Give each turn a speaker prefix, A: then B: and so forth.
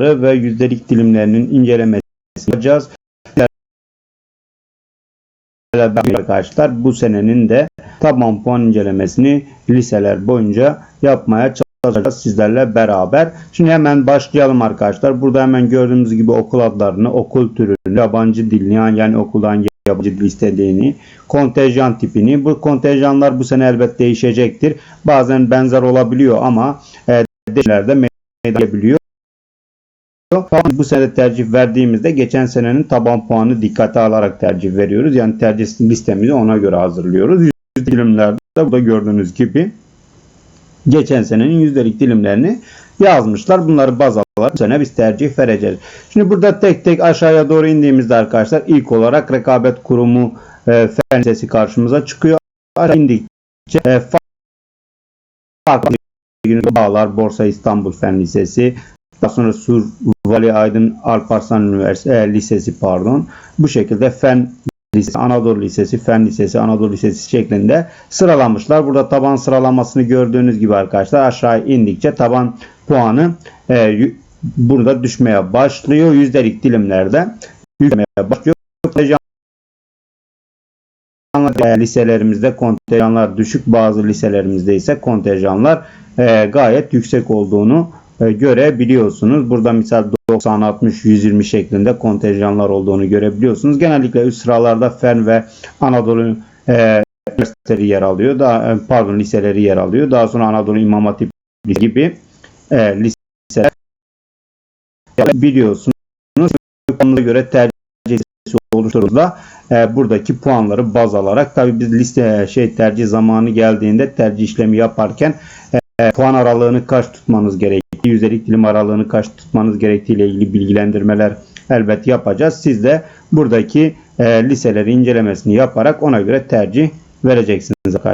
A: ve yüzdelik dilimlerinin incelemesini yapacağız. Arkadaşlar bu senenin de taban puan incelemesini liseler boyunca yapmaya çalışacağız sizlerle beraber. Şimdi hemen başlayalım arkadaşlar. Burada hemen gördüğümüz gibi okul adlarını, okul türünü, yabancı dilini yani okuldan yabancı dil istediğini, kontenjan tipini. Bu kontenjanlar bu sene elbet değişecektir. Bazen benzer olabiliyor ama e, değişimlerde meydana gelebiliyor. Bu sene tercih verdiğimizde geçen senenin taban puanı dikkate alarak tercih veriyoruz. Yani tercih listemizi ona göre hazırlıyoruz. Yüzdelik dilimlerde burada gördüğünüz gibi geçen senenin yüzdelik dilimlerini yazmışlar. Bunları baz alarak bu sene biz tercih vereceğiz. Şimdi burada tek tek aşağıya doğru indiğimizde arkadaşlar ilk olarak rekabet kurumu e, fen lisesi karşımıza çıkıyor. Aşağı indikçe e, farklı bağlar Borsa İstanbul Fen Lisesi daha sonra Sur Vali Aydın Alparslan Üniversitesi e, Lisesi pardon. Bu şekilde Fen Lisesi, Anadolu Lisesi, Fen Lisesi, Anadolu Lisesi şeklinde sıralamışlar. Burada taban sıralamasını gördüğünüz gibi arkadaşlar aşağı indikçe taban puanı e, burada düşmeye başlıyor. Yüzdelik dilimlerde yüklemeye başlıyor. E, liselerimizde kontenjanlar düşük bazı liselerimizde ise kontenjanlar e, gayet yüksek olduğunu görebiliyorsunuz. Burada misal 90, 60, 120 şeklinde kontenjanlar olduğunu görebiliyorsunuz. Genellikle üst sıralarda Fen ve Anadolu e, üniversiteleri yer alıyor. Daha, e, pardon liseleri yer alıyor. Daha sonra Anadolu İmam Hatip gibi e, liseler biliyorsunuz. Konuda göre tercih oluşturduğunda e, buradaki puanları baz alarak tabi biz liste şey tercih zamanı geldiğinde tercih işlemi yaparken e, puan aralığını kaç tutmanız gerektiği, yüzdelik dilim aralığını kaç tutmanız gerektiği ile ilgili bilgilendirmeler elbet yapacağız. Siz de buradaki e, liseleri incelemesini yaparak ona göre tercih vereceksiniz arkadaşlar.